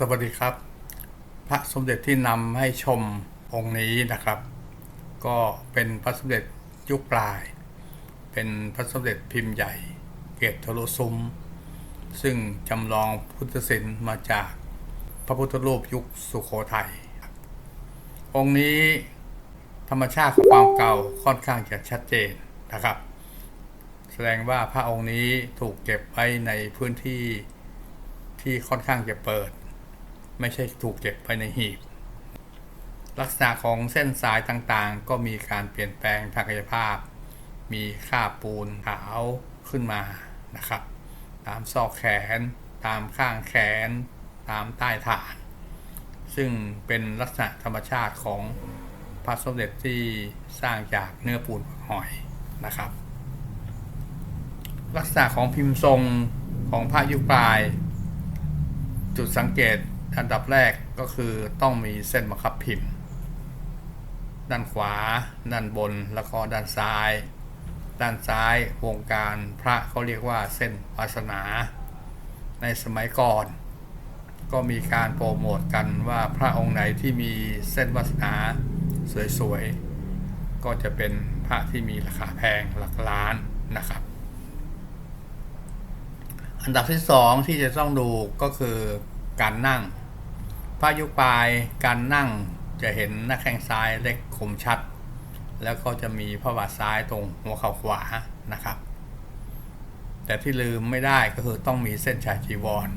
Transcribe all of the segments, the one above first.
สวัสดีครับ พระสมเด็จที่นำให้ชมองค์นี้นะครับ ก็เป็นพระสมเด็จยุคปลาย เป็นพระสมเด็จพิมพ์ใหญ่ เกตทะลุซุ้ม ซึ่งจำลองพุทธศิลป์มาจากพระพุทธรูปยุคสุโขทัยครับองค์นี้ธรรมชาติของความเก่าค่อนข้างจะชัดเจนนะครับ แสดงว่าพระองค์นี้ถูกเก็บไว้ในพื้นที่ที่ค่อนข้างจะเปิด ไม่ใช่ถูกเก็บไว้ในหีบ ลักษณะของเส้นสายต่างๆ ก็มีการเปลี่ยนแปลงทางกายภาพ มีค่าปูนขาวขึ้นมานะครับ ตามซอกแขน ตามข้างแขน ตามใต้ฐาน ซึ่งเป็นลักษณะธรรมชาติของพระสมเด็จที่สร้างจากเนื้อปูนหอยนะครับ ลักษณะของพิมพ์ทรงของพระยุคปลาย จุดสังเกต อันดับแรกก็คือต้องมีเส้นบังคับพิมพ์ ด้านขวา ด้านบนแล้วก็ด้านซ้าย ด้านซ้ายวงการพระเขาเรียกว่าเส้นวาสนา ในสมัยก่อน ก็มีการโปรโมทกันว่าพระองค์ไหนที่มีเส้นวาสนาสวยๆ ก็จะเป็นพระที่มีราคาแพงหลักล้านนะครับ อันดับที่สองที่จะต้องดูก็คือการนั่ง พระยุปลายการนั่งจะเห็นหน้าแข้งซ้ายเล็กคมชัด แล้วก็จะมีพระบาทซ้ายตรงหัวเข่าขวานะครับ แต่ที่ลืมไม่ได้ก็คือต้องมีเส้นชายจีวร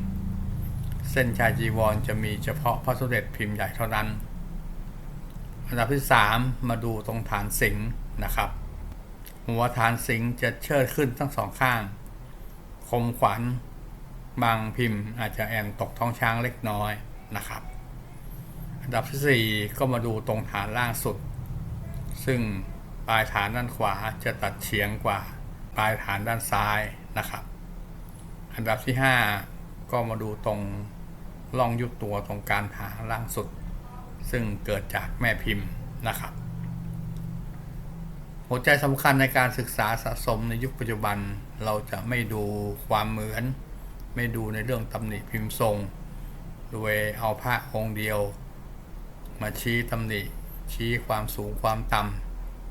เส้นชายจีวรจะมีเฉพาะพระสมเด็จพิมพ์ใหญ่เท่านั้น อันดับที่ 3 มาดูตรงฐานสิงห์นะครับ หัวฐานสิงห์จะเชิดขึ้นทั้งสองข้าง คมขวัญบางพิมพ์อาจจะแอนตกท้องช้างเล็กน้อยนะครับ อันดับที่ 4 ก็มาดูตรงฐานล่างสุด ซึ่งปลายฐานด้านขวาจะตัดเฉียงกว่าปลายฐานด้านซ้ายนะครับ อันดับที่ 5 ก็มาดูตรงร่องยุบตัวตรงการฐานล่างสุด ซึ่งเกิดจากแม่พิมพ์นะครับ หัวใจสำคัญในการศึกษาสะสมในยุคปัจจุบันเราจะไม่ดูความเหมือน ไม่ดูในเรื่องตำหนิพิมพ์ทรง โดยเอาพระองค์เดียว มาชี้ตำหนิ ชี้ความสูงความต่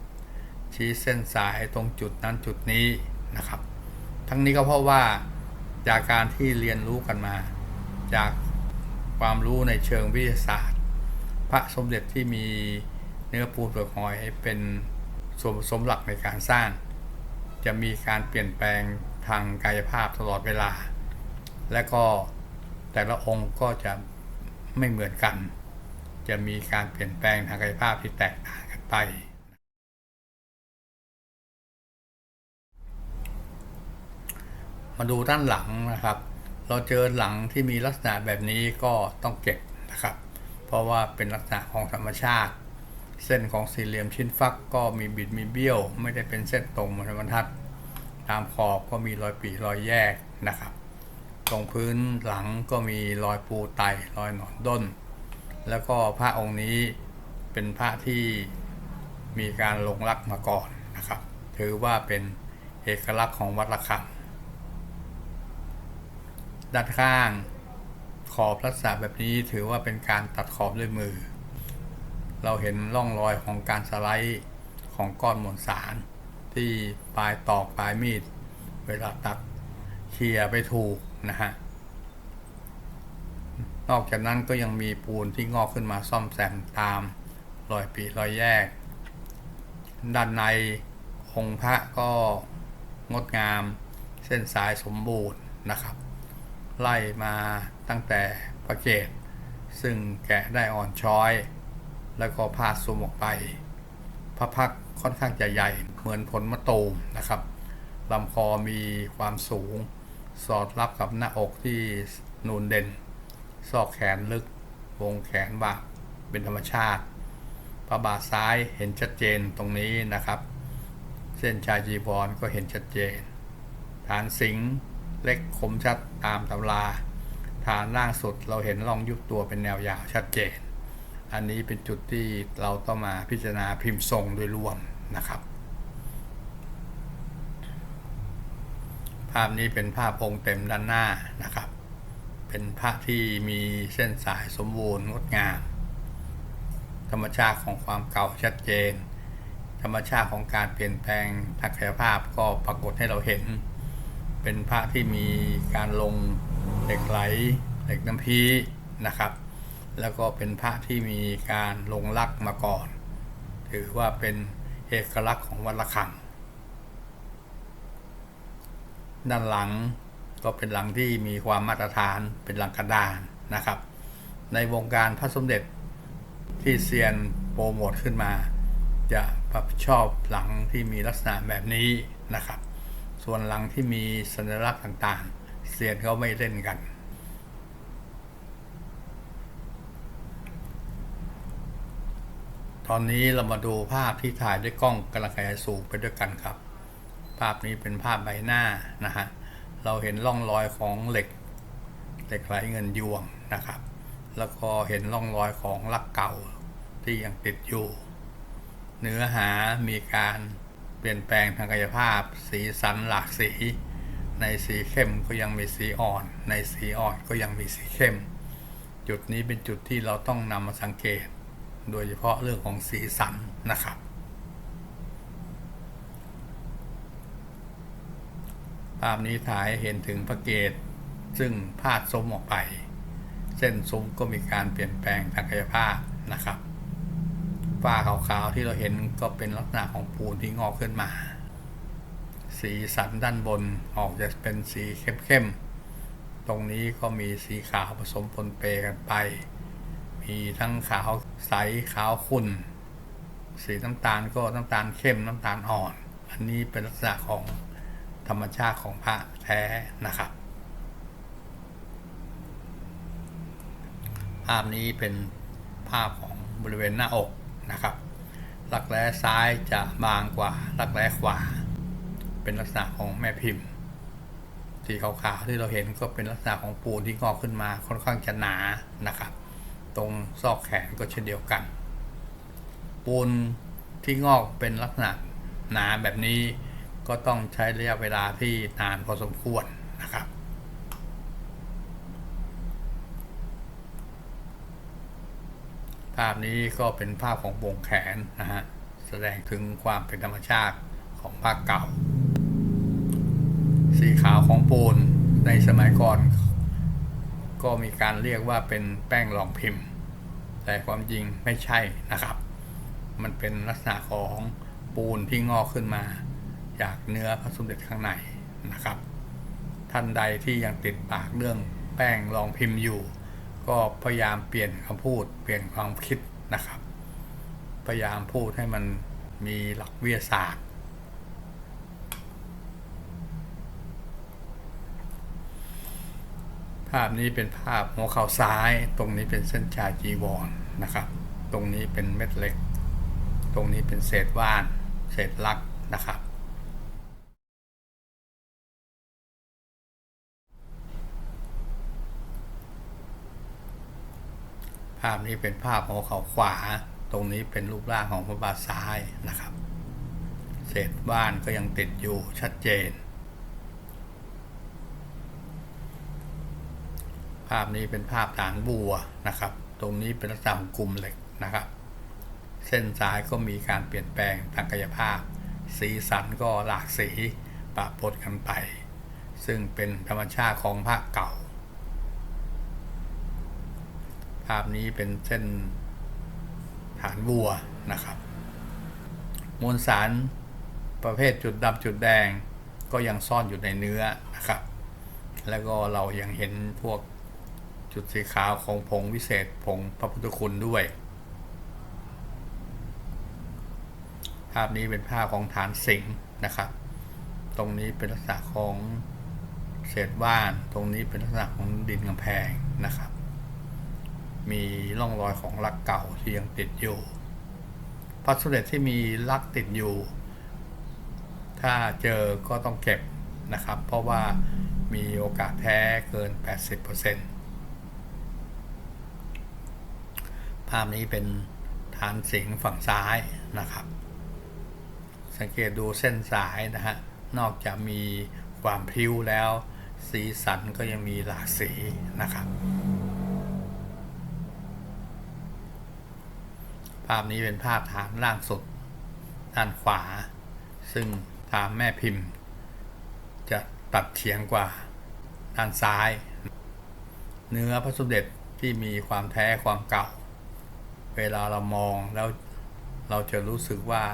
ำชี้เส้นสายตรงจุดนั้นจุดนี้นะครับ ทั้งนี้ก็เพราะว่าจากการที่เรียนรู้กันมา จากความรู้ในเชิงวิทยาศาสตร์ พระสมเด็จที่มีเนื้อปูนเปลือกหอยเป็นส่วนผสมหลักในการสร้าง จะมีการเปลี่ยนแปลงทางกายภาพตลอดเวลา และก็แต่ละองค์ก็จะไม่เหมือนกัน จะมีการเปลี่ยนแปลงทางกายภาพที่แตกต่างกันไป มาดูด้านหลังนะครับ เราเจอหลังที่มีลักษณะแบบนี้ก็ต้องเก็บนะครับ เพราะว่าเป็นลักษณะของธรรมชาติ เส้นของสี่เหลี่ยมชิ้นฟักก็มีบิดมีเบี้ยว ไม่ได้เป็นเส้นตรงเหมือนบรรทัด ตามขอบก็มีรอยปีรอยแยกนะครับตรงพื้นหลังก็มีรอยปูไตรอยหนอนด้น แล้วก็พระองค์นี้เป็นพระที่มีการลงรักมาก่อนนะครับ ถือว่าเป็นเอกลักษณ์ของวัดระฆังด้านข้างขอบลักษณะแบบนี้ถือว่าเป็นการตัดขอบด้วยมือ เราเห็นร่องรอยของการสไลด์ของก้อนมวลสาร ที่ปลายตอกปลายมีด เวลาตัดเคลียร์ไปถูกนะฮะ นอกจากนั้นก็ยังมีปูนที่งอกขึ้นมาซ่อมแซมตามรอยปีรอยแยก ด้านในองค์พระก็งดงามเส้นสายสมบูรณ์นะครับ ไล่มาตั้งแต่ประเกตซึ่งแกะได้อ่อนช้อย แล้วก็พาดซุมออกไป พระพักค่อนข้างจะใหญ่เหมือนผลมะตูมนะครับลำคอมีความสูง สอดรับกับหน้าอกที่นูนเด่น ซอกแขนลึก วงแขนบากเป็นธรรมชาติพระบาทซ้ายเห็นชัดเจนตรงนี้นะครับ เส้นชายจีวรก็เห็นชัดเจน ฐานสิงห์เล็กคมชัดตามตำรา ฐานล่างสุดเราเห็นร่องยุบตัวเป็นแนวยาวชัดเจน อันนี้เป็นจุดที่เราต้องมาพิจารณาพิมพ์ทรงโดยรวมนะครับภาพนี้เป็นภาพองค์เต็มด้านหน้านะครับ เป็นพระที่มีเส้นสายสมบูรณ์งดงาม ธรรมชาติของความเก่าชัดเจน ธรรมชาติของการเปลี่ยนแปลงทางกายภาพก็ปรากฏให้เราเห็น เป็นพระที่มีการลงเหล็กไหลเหล็กน้ำพีนะครับ แล้วก็เป็นพระที่มีการลงลักมาก่อน ถือว่าเป็นเอกลักษณ์ของวัดละคัง ด้านหลัง ก็เป็นหลังที่มีความมาตรฐานเป็นหลังกระดานนะครับ ในวงการพระสมเด็จที่เซียนโปรโมทขึ้นมา จะประชอบหลังที่มีลักษณะแบบนี้นะครับ ส่วนหลังที่มีสัญลักษณ์ต่างๆ เซียนเขาไม่เล่นกันตอนนี้เรามาดูภาพที่ถ่ายด้วยกล้องกำลังขยายสูงไปด้วยกันครับ ภาพนี้เป็นภาพใบหน้านะฮะ เราเห็นร่องรอยของเหล็กเหล็กไหลเงินยวงนะครับ แล้วก็เห็นร่องรอยของลักเก่าที่ยังติดอยู่ เนื้อหามีการเปลี่ยนแปลงทางกายภาพ สีสันหลากสี ในสีเข้มก็ยังมีสีอ่อน ในสีอ่อนก็ยังมีสีเข้ม จุดนี้เป็นจุดที่เราต้องนำมาสังเกต โดยเฉพาะเรื่องของสีสันนะครับ ภาพนี้ถ่ายเห็นถึงพระเกศซึ่งพาดซุ้มออกไป เส้นซุ้มก็มีการเปลี่ยนแปลงทางกายภาพนะครับฝ้าขาวๆที่เราเห็นก็เป็นลักษณะของปูนที่งอกขึ้นมา สีสันด้านบนออกจะเป็นสีเข้มๆ ตรงนี้ก็มีสีขาวผสมปนเปกันไป มีทั้งขาวใสขาวขุ่น สีน้ำตาลก็น้ำตาลเข้มน้ำตาลอ่อน อันนี้เป็นลักษณะของ ธรรมชาติของพระแท้นะครับภาพนี้เป็นภาพของบริเวณหน้าอกนะครับรักแร้ซ้ายจะบางกว่ารักแร้ขวา เป็นลักษณะของแม่พิมพ์สีขาวๆที่เราเห็นก็เป็นลักษณะของปูนที่งอกขึ้นมาค่อนข้างจะหนานะครับ ตรงซอกแขนก็เช่นเดียวกัน ปูนที่งอกเป็นลักษณะหนาแบบนี้ ก็ต้องใช้ระยะเวลาที่นานพอสมควรนะครับ ภาพนี้ก็เป็นภาพของวงแขนนะฮะ แสดงถึงความเป็นธรรมชาติของภาคเก่า สีขาวของปูนในสมัยก่อน ก็มีการเรียกว่าเป็นแป้งรองพิมพ์ แต่ความจริงไม่ใช่นะครับ มันเป็นลักษณะของปูนที่งอกขึ้นมา จากเนื้อพระสมเด็จข้างในนะครับ ท่านใดที่ยังติดปากเรื่องแป้งรองพิมพ์อยู่ ก็พยายามเปลี่ยนคำพูดเปลี่ยนความคิดนะครับ พยายามพูดให้มันมีหลักวิทยาศาสตร์ ภาพนี้เป็นภาพหัวเข่าซ้าย ตรงนี้เป็นเส้นชาจีวรนะครับ ตรงนี้เป็นเม็ดเล็ก ตรงนี้เป็นเศษว่าน เศษลักนะครับ ภาพนี้เป็นภาพหัวเขาขวา ตรงนี้เป็นรูปร่างของพระบาทซ้ายนะครับ เศษบ้านก็ยังติดอยู่ชัดเจน ภาพนี้เป็นภาพฐานบัวนะครับ ตรงนี้เป็นลักษณะของกลุ่มเหล็กนะครับ เส้นสายก็มีการเปลี่ยนแปลงทางกายภาพ สีสันก็หลากสีปะปนกันไป ซึ่งเป็นธรรมชาติของพระเก่า ภาพนี้เป็นเส้นฐานบัวนะครับ มวลสารประเภทจุดดำจุดแดงก็ยังซ่อนอยู่ในเนื้อนะครับ แล้วก็เรายังเห็นพวกจุดสีขาวของผงวิเศษผงพระพุทธคุณด้วย ภาพนี้เป็นภาพของฐานสิงห์นะครับ ตรงนี้เป็นลักษณะของเศษว่าน ตรงนี้เป็นลักษณะของดินกำแพงนะครับ มีร่องรอยของลักเก่าที่ยังติดอยู่พระสมเด็จที่มีลักติดอยู่ ถ้าเจอก็ต้องเก็บนะครับ เพราะว่ามีโอกาสแท้เกิน 80%ภาพนี้เป็นฐานสิงฝั่งซ้ายนะครับ สังเกตดูเส้นสายนะฮะ นอกจากมีความพิ้วแล้ว สีสันก็ยังมีหลากสีนะครับ ภาพนี้เป็นภาพฐานล่างสุด ด้านขวา ซึ่งฐานแม่พิมพ์ จะตัดเฉียงกว่าด้านซ้าย เนื้อพระสมเด็จที่มีความแท้ความเก่า เวลาเรามองแล้วเราจะรู้สึกว่า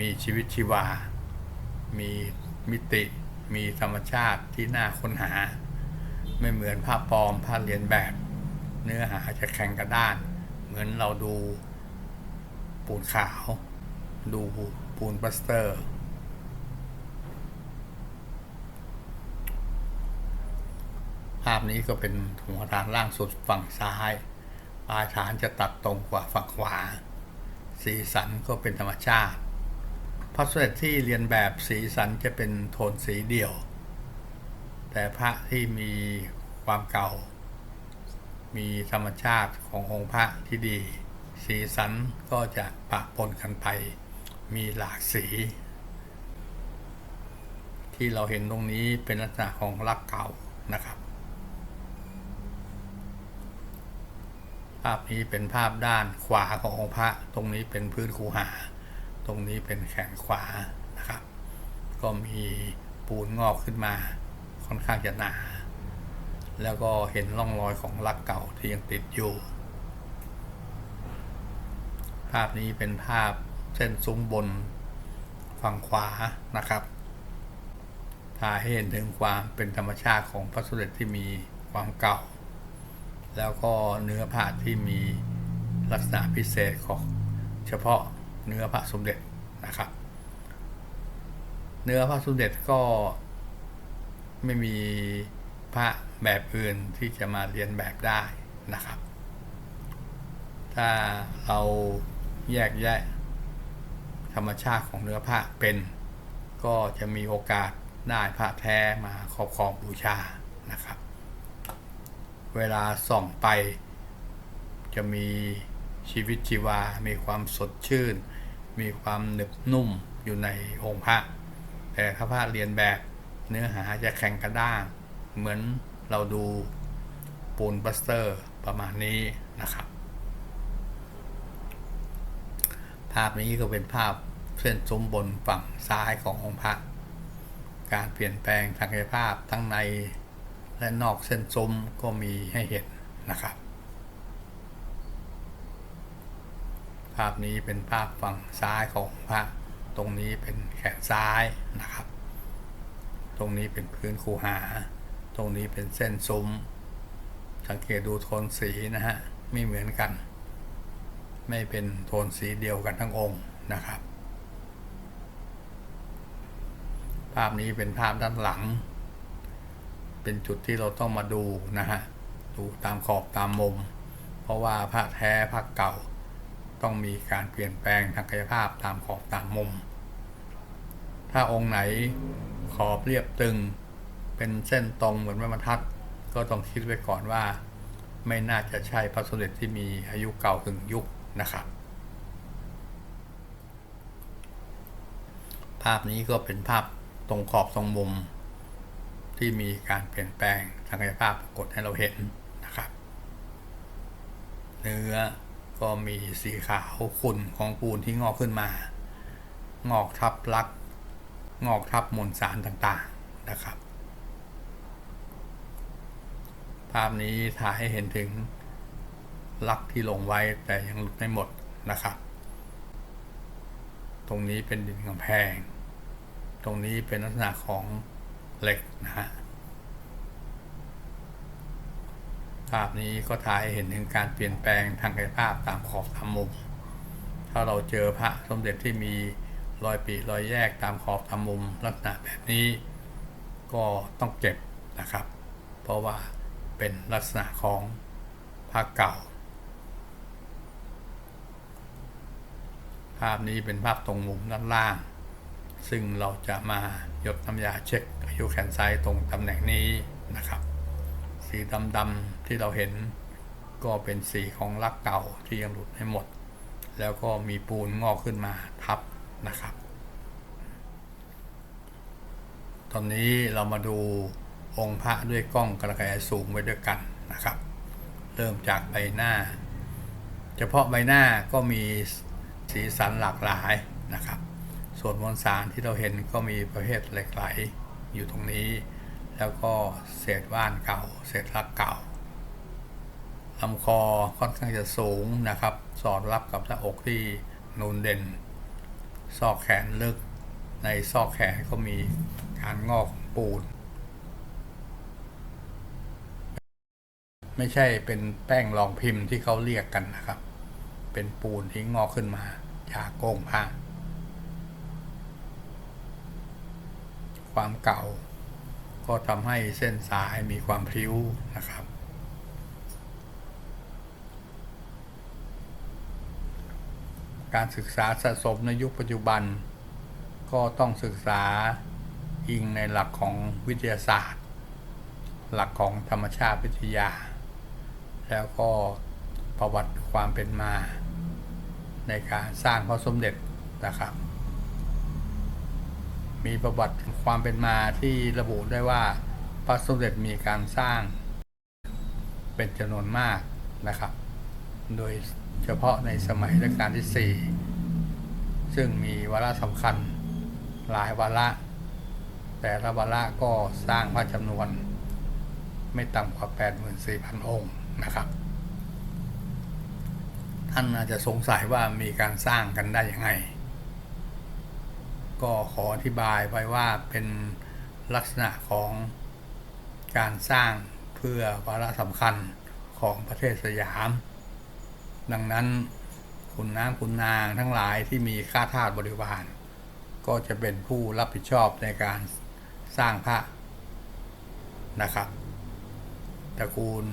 มีชีวิตชีวา มีมิติ มีธรรมชาติที่น่าค้นหา ไม่เหมือนภาพปลอมภาพเรียนแบบ เนื้อหาจะแข็งกระด้าน เหมือนเราดู ปูนขาว ดูปูนปลัสเตอร์ ภาพนี้ก็เป็นหัวฐานล่างสุดฝั่งซ้าย ปลายฐานจะตัดตรงกว่าฝั่งขวา สีสันก็เป็นธรรมชาติพระสมเด็จที่เรียนแบบสีสันจะเป็นโทนสีเดี่ยว แต่พระที่มีความเก่า มีธรรมชาติขององค์พระที่ดี สีสันก็จะปะปนกันไป มีหลากสี ที่เราเห็นตรงนี้เป็นลักษณะของลักเก่านะครับ ภาพนี้เป็นภาพด้านขวาขององค์พระ ตรงนี้เป็นพื้นคูหา ตรงนี้เป็นแขนขวานะครับ ก็มีปูนงอกขึ้นมาค่อนข้างจะหนา แล้วก็เห็นร่องรอยของลักเก่าที่ยังติดอยู่ ภาพนี้เป็นภาพเส้นซุ้มบนฝั่งขวานะครับถ่าให้เห็นถึงความเป็นธรรมชาติของพระสมเด็จที่มีความเก่า แล้วก็เนื้อผ้าที่มีลักษณะพิเศษของเฉพาะเนื้อพระสมเด็จนะครับ เนื้อพระสมเด็จก็ไม่มีพระแบบอื่นที่จะมาเรียนแบบได้นะครับ ถ้าเรา แยกแยะ ธรรมชาติของเนื้อผ้าเป็น ก็จะมีโอกาสได้พระแท้มาครอบครองบูชานะครับ เวลาส่องไป จะมีชีวิตชีวา มีความสดชื่น มีความหนึบนุ่มอยู่ในองค์พระ แต่ถ้าพระเรียนแบบเนื้อหาจะแข็งกระด้าง เหมือนเราดูปูนบัสเตอร์ประมาณนี้นะครับ ภาพนี้ก็เป็นภาพเส้นซุ้มบนฝั่งซ้ายขององค์พระ การเปลี่ยนแปลงทางกายภาพทั้งในและนอกเส้นซุ้มก็มีให้เห็นนะครับ ภาพนี้เป็นภาพฝั่งซ้ายของพระ ตรงนี้เป็นแขนซ้ายนะครับ ตรงนี้เป็นพื้นคูหา ตรงนี้เป็นเส้นซุ้ม สังเกตดูโทนสีนะฮะ ไม่เหมือนกัน ไม่เป็นโทนสีเดียวกันทั้งองค์นะครับ ภาพนี้เป็นภาพด้านหลัง เป็นจุดที่เราต้องมาดูนะฮะดูตามขอบตามมุม เพราะว่าพระแท้พระเก่า ต้องมีการเปลี่ยนแปลงทางกายภาพตามขอบตามมุม ถ้าองค์ไหนขอบเรียบตึง เป็นเส้นตรงเหมือนไม้บรรทัด ก็ต้องคิดไว้ก่อนว่าไม่น่าจะใช่พระสมเด็จที่มีอายุเก่าถึงยุค นะครับ ภาพนี้ก็เป็นภาพตรงขอบตรงมุม ที่มีการเปลี่ยนแปลงทางกายภาพปรากฏให้เราเห็นนะครับ เนื้อก็มีสีขาวขุ่นของปูนที่งอกขึ้นมา งอกทับลัก งอกทับมวลสารต่างๆนะครับ ภาพนี้ถ่ายให้เห็นถึง ลักที่ลงไว้แต่ยังหลุดไม่หมดนะครับ ตรงนี้เป็นดินกำแพง ตรงนี้เป็นลักษณะของเหล็กนะฮะภาพนี้ก็ถ่ายเห็นถึงการเปลี่ยนแปลงทางกายภาพตามขอบตามมุม ถ้าเราเจอพระสมเด็จที่มีรอยปีรอยแยกตามขอบตามมุมลักษณะแบบนี้ ก็ต้องเก็บนะครับ เพราะว่าเป็นลักษณะของพระเก่า ภาพนี้เป็นภาพตรงมุมด้านล่าง ซึ่งเราจะมาหยดน้ำยาเช็คอายุแขนซ้ายตรงตำแหน่งนี้นะครับ สีดำๆที่เราเห็นก็เป็นสีของลักเก่าที่ยังหลุดไม่หมด แล้วก็มีปูนงอกขึ้นมาทับนะครับ ตอนนี้เรามาดูองค์พระด้วยกล้องกระจายสูงไว้ด้วยกันนะครับ เริ่มจากใบหน้า เฉพาะใบหน้าก็มี สีสันหลากหลายนะครับ ส่วนมวลสารที่เราเห็นก็มีประเภทเหล็กไหลอยู่ตรงนี้ แล้วก็เศษว่านเก่า เศษลักเก่าลำคอค่อนข้างจะสูงนะครับ สอดรับกับหน้าอกที่นูนเด่น ซอกแขนลึก ในซอกแขนก็มีการงอกปูน ไม่ใช่เป็นแป้งรองพิมพ์ที่เขาเรียกกันนะครับ เป็นปูนที่งอกขึ้นมาจาโกงผ้าความเก่า ก็ทำให้เส้นสายมีความพริ้วนะครับ การศึกษาสะสมในยุคปัจจุบัน ก็ต้องศึกษาอิงในหลักของวิทยาศาสตร์ หลักของธรรมชาติวิทยา แล้วก็ประวัติความเป็นมา ในการสร้างพระสมเด็จนะครับ มีประวัติความเป็นมาที่ระบุได้ว่าพระสมเด็จมีการสร้างเป็นจำนวนมากนะครับ โดยเฉพาะในสมัยรัชกาลที่ 4 ซึ่งมีวาระสำคัญหลายวาระ แต่ละวาระก็สร้างพระจำนวน ไม่ต่ำกว่า 84,000 องค์นะครับ ท่านอาจจะสงสัยว่ามีการสร้างกันได้ยังไง ก็ขออธิบายไว้ว่าเป็นลักษณะของการสร้างเพื่อวาระสำคัญของประเทศสยาม ดังนั้นคุณน้ำคุณนางทั้งหลายที่มีข้าทาสบริวาร ก็จะเป็นผู้รับผิดชอบในการสร้างพระนะครับตระกูล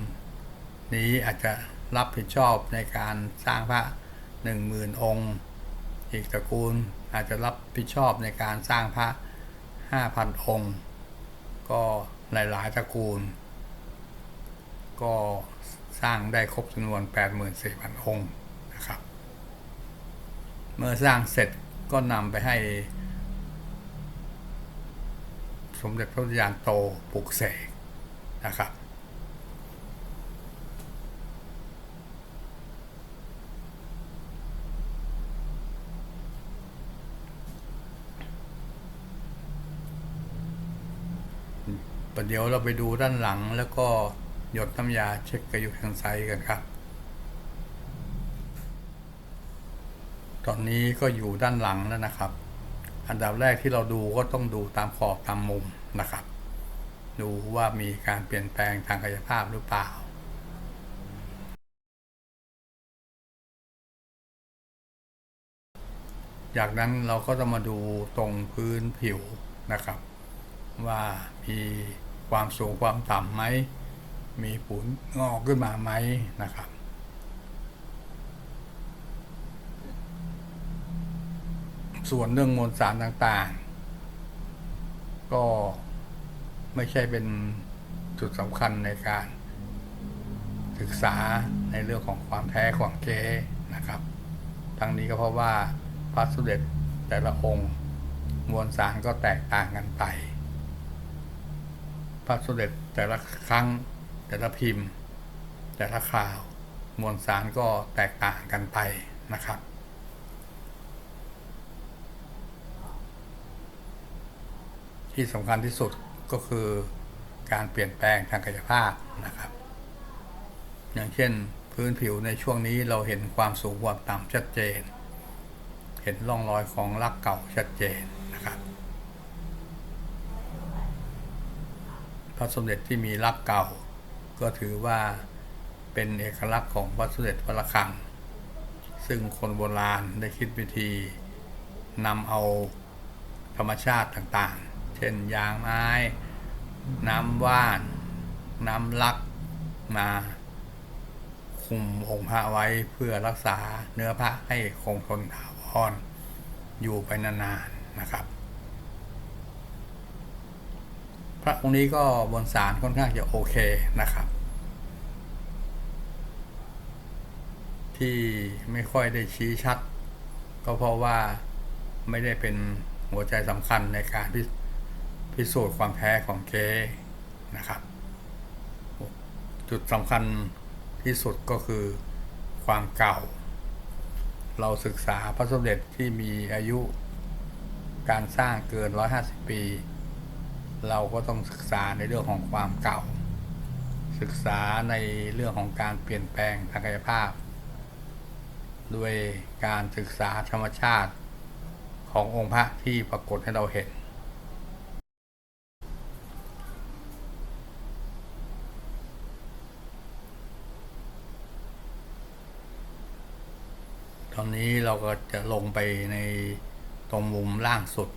นี้อาจจะ รับผิดชอบในการสร้างพระหนึ่งหมื่นองค์ อีกตระกูลอาจจะรับผิดชอบในการสร้างพระห้าพันองค์ ก็หลายๆตระกูล ก็สร้างได้ครบจำนวน 84,000 องค์นะครับ เมื่อสร้างเสร็จก็นำไปให้ สมเด็จพระยานโตปลุกเสกนะครับ ประเดี๋ยวเราไปดูด้านหลังแล้วก็หยดน้ำยาเช็คกระยุกทางไซกันครับ ตอนนี้ก็อยู่ด้านหลังแล้วนะครับ อันดับแรกที่เราดูก็ต้องดูตามขอบตามมุมนะครับ ดูว่ามีการเปลี่ยนแปลงทางกายภาพหรือเปล่าจากนั้นเราก็จะมาดูตรงพื้นผิวนะครับ ว่ามี ความสูงความต่ำไหม มีผุนงอกขึ้นมาไหมนะครับ ส่วนเรื่องมวลสารต่างๆ ก็ไม่ใช่เป็นจุดสำคัญในการ ศึกษาในเรื่องของความแท้ของเก๊นะครับ ทั้งนี้ก็เพราะว่าพระสมเด็จแต่ละองค์ มวลสารก็แตกต่างกันไป พระสมเด็จแต่ละครั้ง แต่ละพิมพ์ แต่ละข่าว มวลสารก็แตกต่างกันไปนะครับ ที่สำคัญที่สุดก็คือการเปลี่ยนแปลงทางกายภาพนะครับ อย่างเช่นพื้นผิวในช่วงนี้เราเห็นความสูงความต่ำชัดเจน เห็นร่องรอยของลักเก่าชัดเจนนะครับ พระสมเด็จที่มีลักเก่า ก็ถือว่าเป็นเอกลักษณ์ของพระสมเด็จพระระฆัง ซึ่งคนโบราณได้คิดวิธีนำเอาธรรมชาติต่างๆ เช่นยางไม้ น้ำว่าน น้ำลักมาคุมองค์พระไว้เพื่อรักษาเนื้อพระให้คงทนถาวรอยู่ไปนานๆนะครับ พ ระองค์นี้ก็บนสารค่อนข้างจะโอเคนะครับ ที่ไม่ค่อยได้ชี้ชัด ก็เพราะว่าไม่ได้เป็นหัวใจสำคัญในการพิพิสูจน์ความแท้ของเกนะครับ จุดสำคัญที่สุดก็คือความเก่า เราศึกษาพระสมเด็จที่มีอายุการสร้างเกิน 150 ปี เราก็ต้องศึกษาในเรื่องของความเก่า ศึกษาในเรื่องของการเปลี่ยนแปลงทางกายภาพ ด้วยการศึกษาธรรมชาติขององค์พระที่ปรากฏให้เราเห็น ตอนนี้เราก็จะลงไปในตรงมุมล่างสุด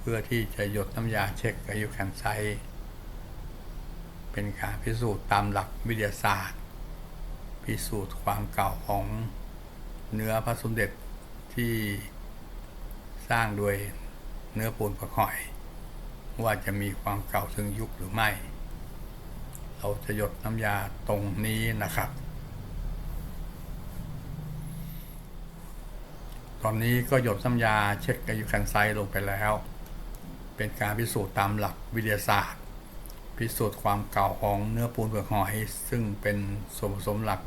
เพื่อที่จะหยดน้ำยาเช็คอายุแคนไซเป็นการพิสูจน์ตามหลักวิทยาศาสตร์ พิสูจน์ความเก่าของเนื้อพระสมเด็จที่สร้างโดยเนื้อปูนประหอย ว่าจะมีความเก่าถึงยุคหรือไม่ เราจะหยดน้ำยาตรงนี้นะครับ ตอนนี้ก็หยดน้ำยาเช็คอายุคันไซลงไปแล้ว เป็นการพิสูจน์ตามหลักวิทยาศาสตร์ พิสูจน์ความเก่าของเนื้อปูนเปลือกหอย ซึ่งเป็นส่วนผสมหลัก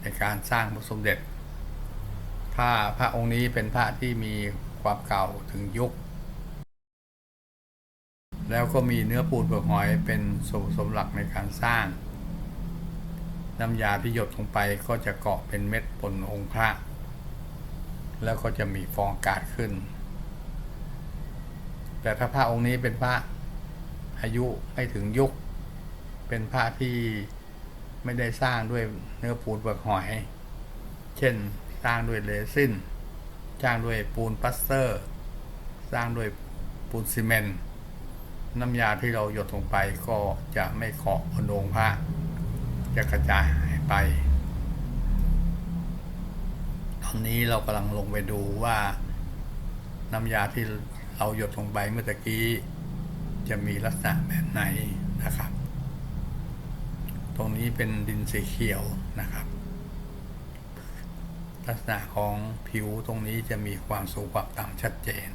ในการสร้างพระสมเด็จถ้าพระองค์นี้เป็นพระที่มีความเก่าถึงยุค แล้วก็มีเนื้อปูนเปลือกหอยเป็นส่วนผสมหลักในการสร้าง น้ำยาที่หยดลงไปก็จะเกาะเป็นเม็ดบนองค์พระ แล้วก็จะมีฟองกาศขึ้น แต่ถ้าพระองค์นี้เป็นพระอายุไม่ถึงยุค เป็นพระที่ไม่ได้สร้างด้วยเนื้อปูนเปลือกหอย เช่นสร้างด้วยเรซินสร้างด้วยปูนปัสเตอร์ สร้างด้วยปูนซีเมนต์น้ำยาที่เราหยดลงไปก็จะไม่เกาะบนองค์พระจะกระจายหายไป ตอนนี้เรากำลังลงไปดูว่าน้ำยาที่ เราหยดลงไปเมื่อตะกี้ จะมีลักษณะแบบไหนนะครับ ตรงนี้เป็นดินสีเขียวนะครับ ลักษณะของผิวตรงนี้จะมีความสูงความต่ำชัดเจน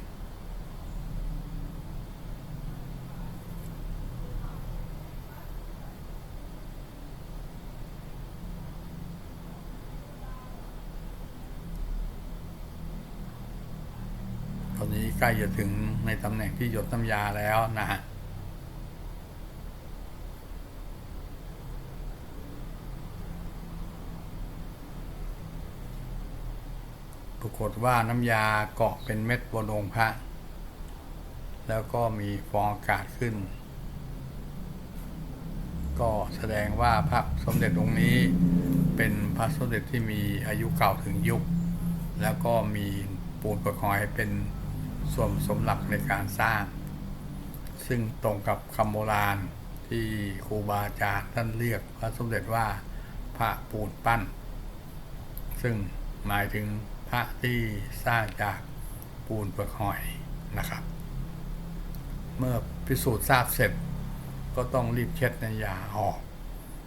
ตอนนี้ ใกล้จะถึงในตำแหน่งที่หยดน้ำยาแล้วนะฮะปรากฏว่าน้ำยาเกาะเป็นเม็ดบนองพระ แล้วก็มีฟองอากาศขึ้น ก็แสดงว่าพระสมเด็จองค์นี้เป็นพระสมเด็จที่มีอายุเก่าถึงยุค แล้วก็มีปูนประคอยเป็น ส่วนสมหลักในการสร้าง ซึ่งตรงกับคำโบราณที่ครูบาอาจารย์ท่านเรียกพระสมเด็จว่าพระปูนปั้น ซึ่งหมายถึงพระที่สร้างจากปูนเปลือกหอยนะครับ เมื่อพิสูจน์ทราบเสร็จก็ต้องรีบเช็ดน้ำยาออก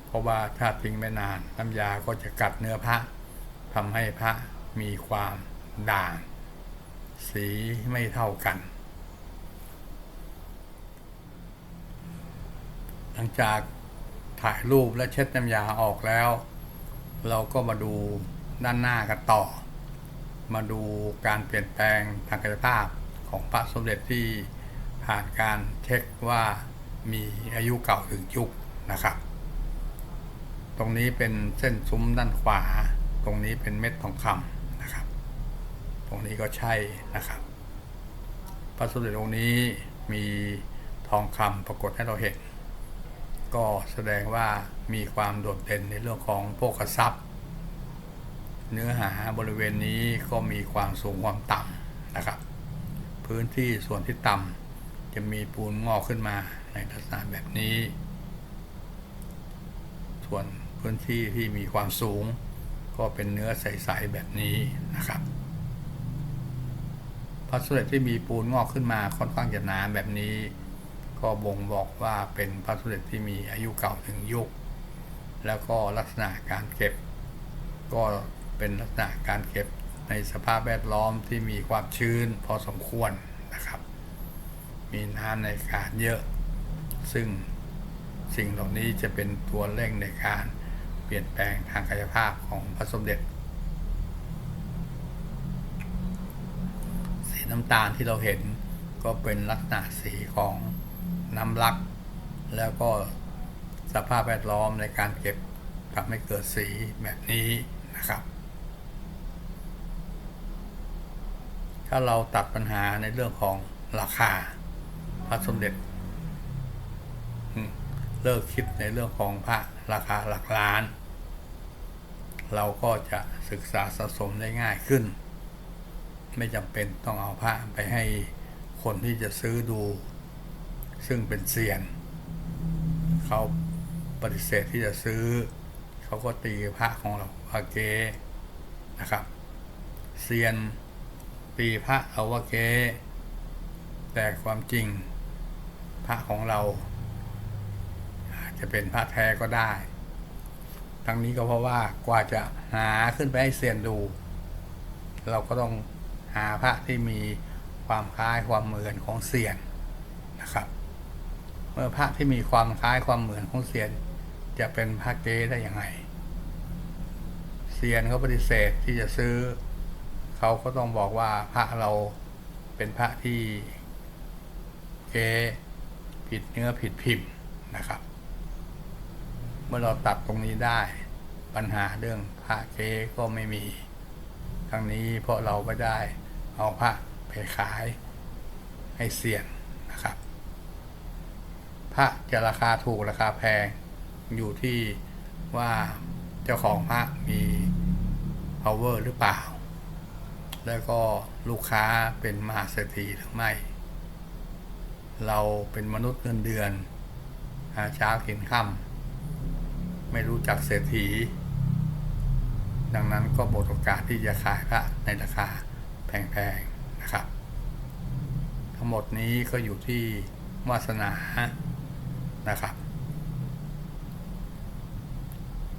เพราะว่าถ้าทิ้งไม่นานน้ำยาก็จะกัดเนื้อพระทำให้พระมีความด่าง สีไม่เท่ากัน หลังจากถ่ายรูปและเช็ดน้ำยาออกแล้ว เราก็มาดูด้านหน้ากันต่อ มาดูการเปลี่ยนแปลงทางกายภาพของพระสมเด็จที่ผ่านการเช็คว่ามีอายุเก่าถึงยุคนะครับ ตรงนี้เป็นเส้นซุ้มด้านขวา ตรงนี้เป็นเม็ดทองคำ นะครับตรงนี้ก็ใช่นะครับ พระสมเด็จองค์นี้มีทองคำปรากฏให้เราเห็น ก็แสดงว่ามีความโดดเด่นในเรื่องของโภคทรัพย์ เนื้อหาบริเวณนี้ก็มีความสูงความต่ำนะครับ พื้นที่ส่วนที่ต่ำจะมีปูนงอกขึ้นมาในลักษณะแบบนี้ ส่วนพื้นที่ที่มีความสูงก็เป็นเนื้อใส ๆ แบบนี้นะครับ พระสมเด็จที่มีปูนงอกขึ้นมาค่อนข้างจะหนาแบบนี้ ก็บ่งบอกว่าเป็นพระสมเด็จที่มีอายุเก่าถึงยุค แล้วก็ลักษณะการเก็บ ก็เป็นลักษณะการเก็บในสภาพแวดล้อมที่มีความชื้นพอสมควรนะครับ มีน้ำในอากาศเยอะ ซึ่งสิ่งเหล่านี้จะเป็นตัวเร่งในการเปลี่ยนแปลงทางกายภาพของพระสมเด็จ น้ำตาลที่เราเห็นก็เป็นลักษณะสีของน้ำลัก แล้วก็สภาพแวดล้อมในการเก็บทำให้เกิดสีแบบนี้นะครับ ถ้าเราตัดปัญหาในเรื่องของราคาพระสมเด็จ เลิกคิดในเรื่องของพระราคาหลักล้าน เราก็จะศึกษาสะสมได้ง่ายขึ้น ไม่จำเป็นต้องเอาพระไปให้คนที่จะซื้อดู ซึ่งเป็นเซียน เขาปฏิเสธที่จะซื้อ เขาก็ตีพระของเราว่าเกนะครับเซียนตีพระเอาว่าเกแต่ความจริงพระของเรา อาจจะเป็นพระแท้ก็ได้ ทั้งนี้ก็เพราะว่ากว่าจะหาขึ้นไปให้เซียนดู เราก็ต้อง หาพระที่มีความคล้ายความเหมือนของเซียนนะครับ เมื่อพระที่มีความคล้ายความเหมือนของเซียน จะเป็นพระเก๊ได้ยังไงเซียนเขาปฏิเสธที่จะซื้อ เขาก็ต้องบอกว่าพระเราเป็นพระที่เก๊ผิดเนื้อผิดพิมพ์นะครับ เมื่อเราตัดตรงนี้ได้ปัญหาเรื่องพระเก๊ก็ไม่มี ทั้งนี้เพราะเราไม่ได้ เอาพระไปขายให้เสี่ยงนะครับ พระจะราคาถูกราคาแพงอยู่ที่ว่าเจ้าของพระมี power หรือเปล่า แล้วก็ลูกค้าเป็นมหาเศรษฐีหรือไม่ เราเป็นมนุษย์เงินเดือนหาเช้ากินค่ำไม่รู้จักเศรษฐี ดังนั้นก็หมดโอกาสที่จะขายพระในราคา พงๆนะครับ ทั้งหมดนี้ก็อยู่ที่วาสนานะครับ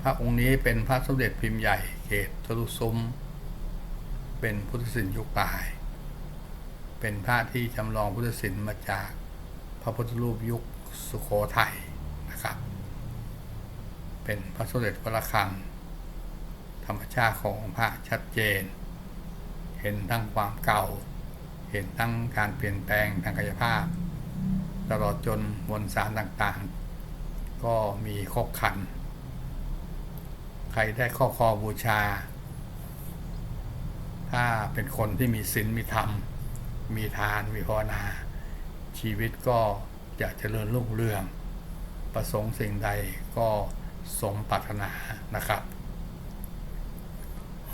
พระองค์นี้เป็นพระสมเด็จพิมพ์ใหญ่เกตทรุซุ้ม เป็นพุทธศิลป์ยุคปลาย เป็นพระที่จำลองพุทธศิลป์มาจากพระพุทธรูปยุคสุโขทัยนะครับ เป็นพระสมเด็จพระคังธรรมชาติของพระชัดเจน ห็นทั้งความเก่า เห็นทั้งการเปลี่ยนแปลงทางกายภาพ ตลอดจนมวลสารต่างๆ ก็มีครบครัน ใครได้ข้อคอบูชา ถ้าเป็นคนที่มีศีลมีธรรม มีทานมีภาวนา ชีวิตก็จะเจริญรุ่งเรือง ประสงค์สิ่งใดก็สมปรารถนานะครับ